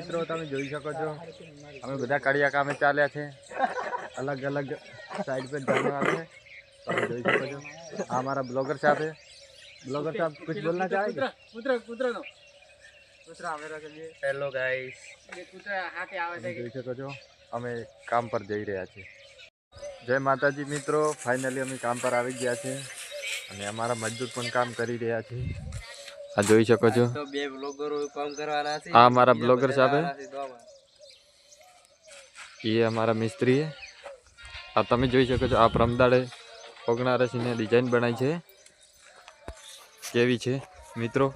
મિત્રો તમે જોઈ શકો છો અમે બધા કડિયા કામે ચાલ્યા છે. અલગ અલગ સાઈડ પર જવાનું આવે તમે જોઈ શકો છો. આ અમારા બ્લોગર સાહેબ બ્લોગર સાહેબ કુછ બોલના ચાહે કૂતરો કૂતરોનો. હેલો ગાઈસ જોઈ શકો છો અમે કામ પર જઈ રહ્યા છીએ. જય માતાજી મિત્રો ફાઇનલી અમે કામ પર આવી ગયા છે અને અમારા મજદૂર પણ કામ કરી રહ્યા છીએ આ જોઈ શકો છો તો બે બ્લોગરો કામ કરવાના છે આ અમારા બીજા blogger બધા સાહેબ હે? આવવાના છે દોમાં. એ અમારા મિસ્ત્રી છે આ તમે જોઈ શકો છો આ પ્રમદાડે ઓગણા રસીને ડિઝાઇન બનાવી છે કેવી છે મિત્રો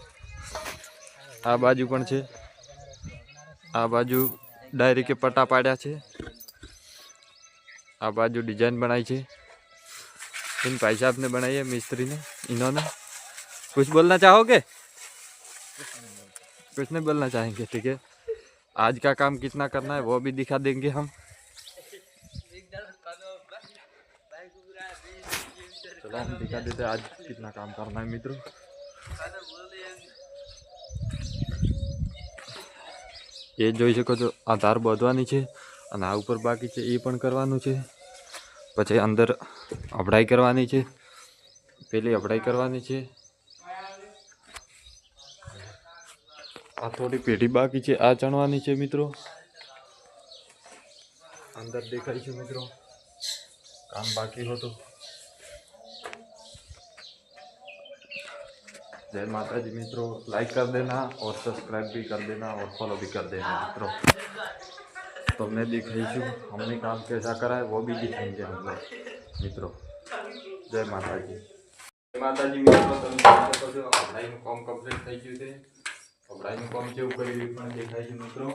આ બાજુ પણ છે આ બાજુ ડાયરી કે પટ્ટા પાડ્યા છે આ બાજુ डिजाइन बनाई છે इन भाई साहब ने बनाई है मिस्त्री ने इन्होंने कुछ बोलना चाहोगे कुछ नहीं बोलना चाहेंगे ठीक है आज का काम कितना करना है वो भी दिखा देंगे हम चलो हम दिखा देते हैं आज कितना काम करना है मित्रों એ જોઈ શકો છો આ તાર બાંધવાની છે અને આ ઉપર બાકી છે એ પણ કરવાનું છે પછી અંદર અભડાઈ કરવાની છે પેલી અભડાઈ કરવાની છે આ થોડી પેઢી બાકી છે આ ચણવાની છે મિત્રો અંદર દેખાય છે મિત્રો કામ બાકી હતું जय माता जी मित्रों लाइक कर देना और सब्सक्राइब भी कर देना और फॉलो भी कर देना मित्रों तो मैं दिखाई हमने काम कैसा करा है वो भी दिखाएंगे हम लोग मित्रों जय माता जी જય માતાજી મિત્રો તમે જોઈ શકો છો અભડાઈનું કામ કમ્પ્લીટ થઈ ગયું છે અભડાઈનું કામ કેવું કર્યું પણ દેખાય છે મિત્રો.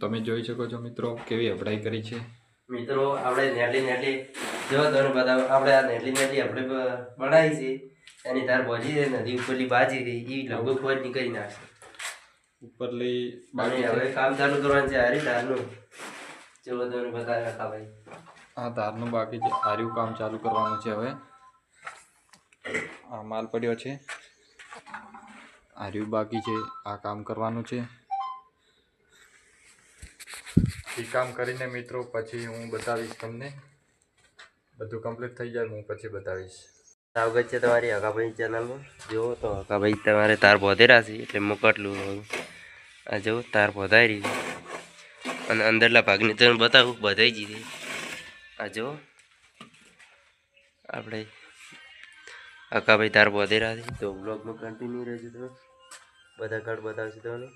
તમે જોઈ શકો છો મિત્રો કેવી અભડાઈ કરી છે. મિત્રો આપણે નેટલી નેટલી જો તમને બધા આપણે આ નેટલી નેટલી આપણે બનાવી છે એની તાર બોજી નદી ઉપરલી બાજી રહી એ લગભગ કોઈ નીકળી નાખશે. ઉપરલી બાજી હવે કામ ચાલુ કરવાનું છે હારી તારનું જો તમને બધા હતા ભાઈ. આ તારનું બાકી છે. હાર્યું કામ ચાલુ કરવાનું છે હવે. આ માલ પડ્યો છે. આર્યું બાકી છે, આ કામ કરવાનું છે. એ કામ કરીને મિત્રો પછી હું બતાવીશ તમને. બધું કમ્પ્લીટ થઈ જાય, હું પછી બતાવીશ. સ્વાગત છે તમારી હકાભાઈ ચેનલમાં જુઓ તો હકાભાઈ તમારે તાર બોધેરા છે, એટલે મોકટલું આ જુઓ, તાર બોધાઈ રહી અને અંદરના ભાગની તમે બતાવું બધાઈ જીધી આ જુઓ. આપણે હકાભાઈ તાર બોધેરા છે. તો બ્લોગમાં કન્ટિન્યુ રહેજો તમે. બધા કાર્ડ બતાવશે તમને?